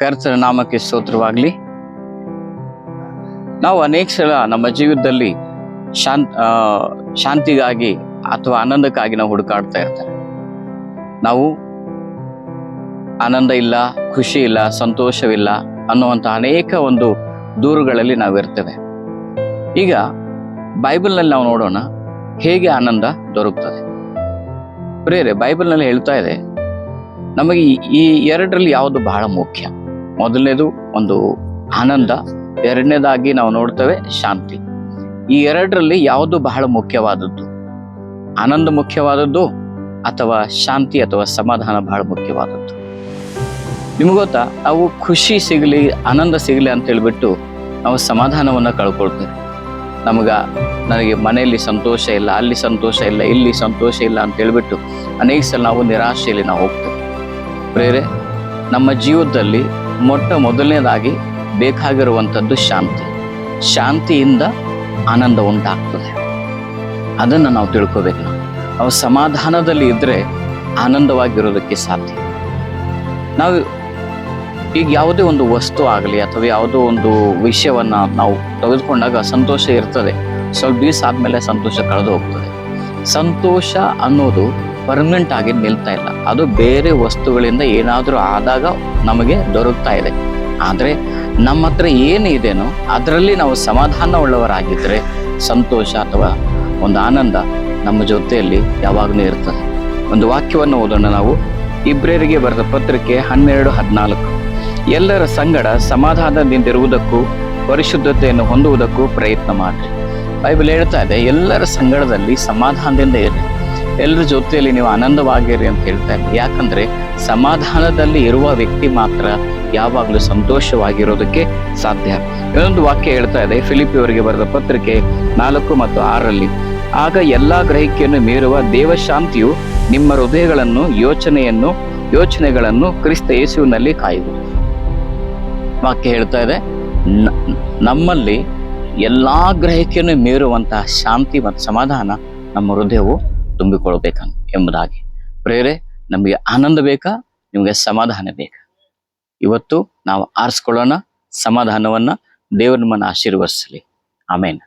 ಕರ್ತನ ನಾಮಕ್ಕೆ ಸ್ತೋತ್ರವಾಗ್ಲಿ. ನಾವು ಅನೇಕ ಸಲ ನಮ್ಮ ಜೀವಿತದಲ್ಲಿ ಶಾಂತ್ ಶಾಂತಿಗಾಗಿ ಅಥವಾ ಆನಂದಕ್ಕಾಗಿ ನಾವು ಹುಡುಕಾಡ್ತಾ ಇರ್ತೇವೆ ನಾವು ಆನಂದ ಇಲ್ಲ, ಖುಷಿ ಇಲ್ಲ, ಸಂತೋಷವಿಲ್ಲ ಅನ್ನುವಂಥ ಅನೇಕ ಒಂದು ದೂರುಗಳಲ್ಲಿ ನಾವು ಇರ್ತೇವೆ. ಈಗ ಬೈಬಲ್ನಲ್ಲಿ ನಾವು ನೋಡೋಣ ಹೇಗೆ ಆನಂದ ದೊರಕುತ್ತದೆ ಪ್ರೇರೆ ಬೈಬಲ್ನಲ್ಲಿ ಹೇಳ್ತಾ ಇದೆ, ನಮಗೆ ಈ ಎರಡರಲ್ಲಿ ಯಾವುದು ಬಹಳ ಮುಖ್ಯ? ಮೊದಲನೇದು ಒಂದು ಆನಂದ, ಎರಡನೇದಾಗಿ ನಾವು ನೋಡ್ತೇವೆ ಶಾಂತಿ. ಈ ಎರಡರಲ್ಲಿ ಯಾವುದು ಬಹಳ ಮುಖ್ಯವಾದದ್ದು? ಆನಂದ ಮುಖ್ಯವಾದದ್ದು ಅಥವಾ ಶಾಂತಿ ಅಥವಾ ಸಮಾಧಾನ ಬಹಳ ಮುಖ್ಯವಾದದ್ದು? ನಿಮ್ಗೆ ಗೊತ್ತಾ ನಾವು ಖುಷಿ ಸಿಗಲಿ, ಆನಂದ ಸಿಗಲಿ ಅಂತ ಹೇಳಿಬಿಟ್ಟು ನಾವು ಸಮಾಧಾನವನ್ನು ಕಳ್ಕೊಳ್ತೇವೆ. ನಮಗೆ ನನಗೆ ಮನೆಯಲ್ಲಿ ಸಂತೋಷ ಇಲ್ಲ, ಅಲ್ಲಿ ಸಂತೋಷ ಇಲ್ಲ, ಇಲ್ಲಿ ಸಂತೋಷ ಇಲ್ಲ ಅಂತ ಹೇಳಿಬಿಟ್ಟು ಅನೇಕ ಸಲ ನಾವು ನಿರಾಶೆಯಲ್ಲಿ ನಾವು ಹೋಗ್ತೇವೆ. ಪ್ರೇರೆ, ನಮ್ಮ ಜೀವನದಲ್ಲಿ ಮೊಟ್ಟ ಮೊದಲನೇದಾಗಿ ಬೇಕಾಗಿರುವಂಥದ್ದು ಶಾಂತಿ. ಶಾಂತಿಯಿಂದ ಆನಂದ ಉಂಟಾಗ್ತದೆ. ಅದನ್ನು ನಾವು ತಿಳ್ಕೋಬೇಕು. ನಾವು ಸಮಾಧಾನದಲ್ಲಿ ಇದ್ದರೆ ಆನಂದವಾಗಿರೋದಕ್ಕೆ ಸಾಧ್ಯ. ನಾವು ಈಗ ಯಾವುದೇ ಒಂದು ವಸ್ತು ಆಗಲಿ ಅಥವಾ ಯಾವುದೋ ಒಂದು ವಿಷಯವನ್ನು ನಾವು ತೆಗೆದುಕೊಂಡಾಗ ಸಂತೋಷ ಇರ್ತದೆ. ಸ್ವಲ್ಪ ದಿವಸ ಆದಮೇಲೆ ಸಂತೋಷ ಕಳೆದು ಹೋಗ್ತದೆ. ಸಂತೋಷ ಅನ್ನೋದು ಪರ್ಮನೆಂಟ್ ಆಗಿ ನಿಲ್ತಾ ಇಲ್ಲ. ಅದು ಬೇರೆ ವಸ್ತುಗಳಿಂದ ಏನಾದರೂ ಆದಾಗ ನಮಗೆ ದೊರಕ್ತಾ ಇದೆ. ಆದರೆ ನಮ್ಮ ಹತ್ರ ಏನು ಇದೆಯೋ ಅದರಲ್ಲಿ ನಾವು ಸಮಾಧಾನ ಉಳ್ಳವರಾಗಿದ್ದರೆ ಸಂತೋಷ ಅಥವಾ ಒಂದು ಆನಂದ ನಮ್ಮ ಜೊತೆಯಲ್ಲಿ ಯಾವಾಗಲೂ ಇರ್ತದೆ. ಒಂದು ವಾಕ್ಯವನ್ನು ಓದೋಣ ನಾವು. ಇಬ್ರಿಯರಿಗೆ ಬರೆದ ಪತ್ರಿಕೆ ಹನ್ನೆರಡು, ಹದಿನಾಲ್ಕು. ಎಲ್ಲರ ಸಂಗಡ ಸಮಾಧಾನದಿಂದಿರುವುದಕ್ಕೂ ಪರಿಶುದ್ಧತೆಯನ್ನು ಹೊಂದುವುದಕ್ಕೂ ಪ್ರಯತ್ನ ಮಾಡಿ ಬೈಬಲ್ ಹೇಳ್ತಾ ಇದೆ, ಎಲ್ಲರ ಸಂಗಡದಲ್ಲಿ ಸಮಾಧಾನದಿಂದ ಇರಿ ಎಲ್ಲರ ಜೊತೆಯಲ್ಲಿ ನೀವು ಆನಂದವಾಗಿರಿ ಅಂತ ಹೇಳ್ತಾ ಇದೆ ಯಾಕಂದ್ರೆ ಸಮಾಧಾನದಲ್ಲಿ ಇರುವ ವ್ಯಕ್ತಿ ಮಾತ್ರ ಯಾವಾಗಲೂ ಸಂತೋಷವಾಗಿರೋದಕ್ಕೆ ಸಾಧ್ಯ. ಇನ್ನೊಂದು ವಾಕ್ಯ ಹೇಳ್ತಾ ಇದೆ ಫಿಲಿಪಿಯವರಿಗೆ ಬರೆದ ಪತ್ರಿಕೆ ನಾಲ್ಕು ಮತ್ತು ಆರರಲ್ಲಿ, ಆಗ ಎಲ್ಲಾ ಗ್ರಹಿಕೆಯನ್ನು ಮೀರುವ ದೇವಶಾಂತಿಯು ನಿಮ್ಮ ಹೃದಯಗಳನ್ನು, ಯೋಚನೆಯನ್ನು, ಯೋಚನೆಗಳನ್ನು ಕ್ರಿಸ್ತ ಯೇಸುವಿನಲ್ಲಿ ಕಾಯುವುದು ವಾಕ್ಯ ಹೇಳ್ತಾ ಇದೆ ನಮ್ಮಲ್ಲಿ ಎಲ್ಲಾ ಗ್ರಹಿಕೆಯನ್ನು ಮೀರುವಂತಹ ಶಾಂತಿ ಮತ್ತು ಸಮಾಧಾನ ನಮ್ಮ ಹೃದಯವು ತುಂಬಿಕೊಳ್ಬೇಕು ಎಂಬುದಾಗಿ. ಪ್ರೇರೆ ನಮಗೆ ಆನಂದ ಬೇಕಾ? ನಿಮಗೆ ಸಮಾಧಾನ ಬೇಕಾ? ಇವತ್ತು ನಾವು ಆರಿಸ್ಕೊಳ್ಳೋಣ ಸಮಾಧಾನವನ್ನ ದೇವರು ಆಶೀರ್ವದಿಸಲಿ. ಆಮೇನ್.